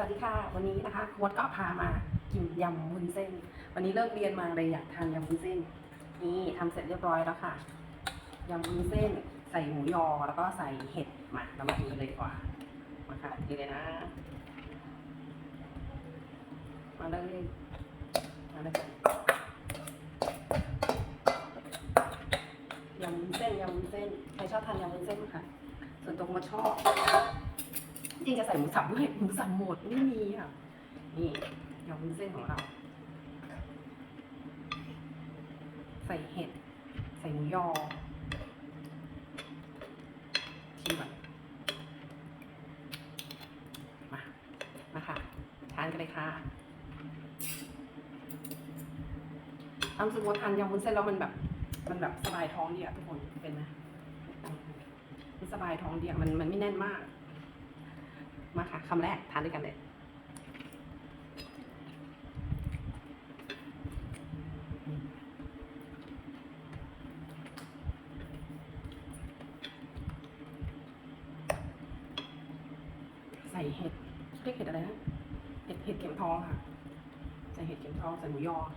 วัสดีค่ะ วันนี้นะคะโค้ดก็พามากินยำวุ้นเส้น วันนี้เลิกเรียนมาเลยอยากทานยำวุ้นเส้น นี่ทำเสร็จเรียบร้อยแล้วค่ะยำวุ้นเส้น ใส่หมูยอแล้วก็ใส่เห็ดมาเรามากินกันเลยดีกว่ามาค่ะทีเลยนะ มาเลยมาเลยค่ะยำวุ้นเส้นยำวุ้นเส้นใครชอบทานยำวุ้นเส้นไหมคะส่วนตัวก็ชอบ จริงจะใส่หมูสับด้วยหมูสับหมดไม่มีอะ นี่ยำวุ้นเส้นของเรา ใส่เห็ด ใส่หมูยอชิมก่อนมามาค่ะ ทานกันเลยค่ะเอารู้สึกว่าทานยำวุ้นเส้นแล้วมันแบบ มันแบบสบายท้องดีอะทุกคนเป็นไหมมันสบายท้องดีอะมันมันไม่แน่นมาก มาค่ะคำแรกทานด้วยกันเลยใส่เห็ดเรียกเห็ดอะไรนะ เห็ดเห็ดเข็มทองค่ะ ใส่เห็ดเข็มทองใส่หมูยอ เ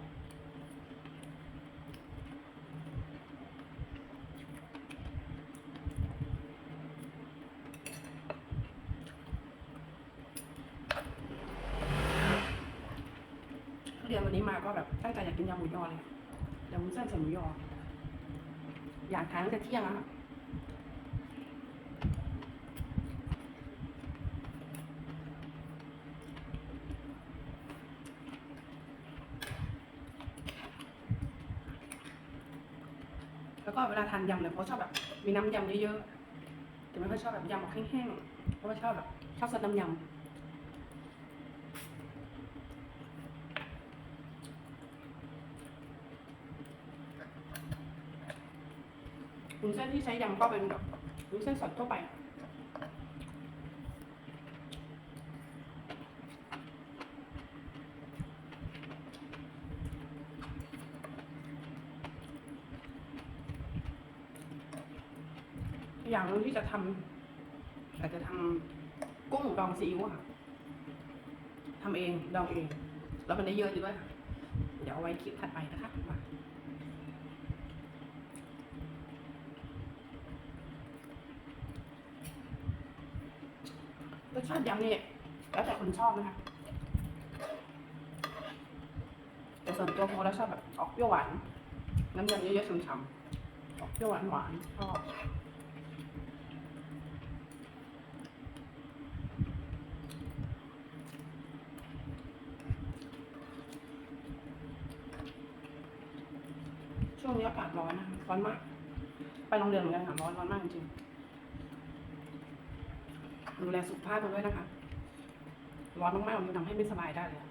รียนวันนี้มาก็แบบตั้งใจอยากกินยำหมูยอเลยยำวุ้นเส้นใส่หมูยอ อยากทานตั้งแต่เที่ยงแล้วค่ะแล้วก็เวลาทานยำเนี่ยเขาชอบแบบมีน้ำยำเยอะๆ แต่ไม่ค่อยชอบแบบยำแบบแห้งๆเพราะว่าชอบแบบชอบซดน้ำยำ วุ้นเส้นที่ใช้ยำก็เป็นแบบวุ้นเส้นสดทั่วไป อย่างนึงที่จะทำแต่จะทำกุ้งดองซีอิ๊วค่ะทำเองดองเอง แล้วมันได้เยอะด้วยค่ะเดี๋ยวเอาไว้คลิปถัดไปนะคะมา รสชาติยำนี่แล้วแต่คนชอบนะคะแต่ส่วนตัวโมแล้วชอบแบบออกเปรี้ยวหวานน้ำยำเยอะๆฉ่ำๆออกเปรี้ยวหวานหวานชอบช่วงนี้อากาศร้อนนะร้อนมาก ไปโรงเรียนเหมือนกันค่ะร้อนร้อนมากจริง ดูแลสุขภาพกันด้วยนะคะ ร้อนมากๆมันทำให้ไม่สบายได้เลย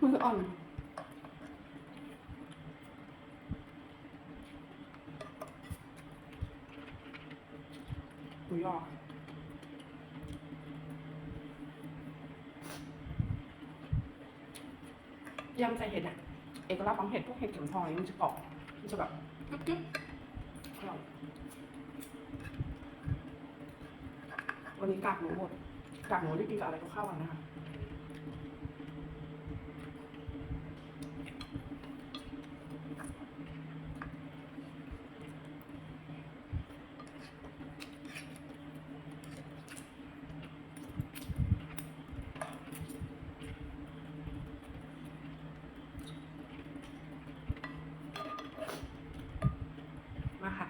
มืออ่อนหมูยอายำใส่เห็ดอะ เอกลักษณ์ของเห็ดพวกเห็ดเข็มทองนี่มันจะกรอบ มันจะแบบกึ๊บกึ๊บอร่อยวันนี้กากหมูหมด กากหมูที่กินกับอะไรก็เข้ากันนะคะ มาค่ะ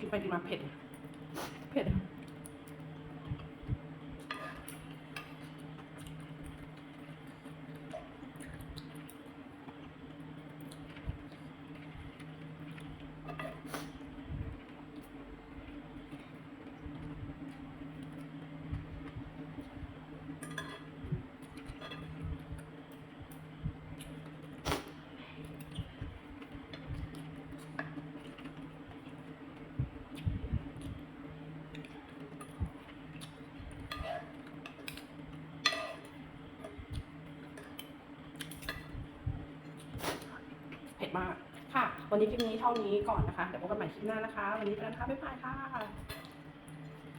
กินไปกินมาเผ็ด เผ็ด มาก ค่ะ วันนี้คลิปนี้เท่านี้ก่อนนะคะ เดี๋ยวพบกันใหม่คลิปหน้านะคะ วันนี้ไปแล้วนะคะ บ๊ายบายค่ะ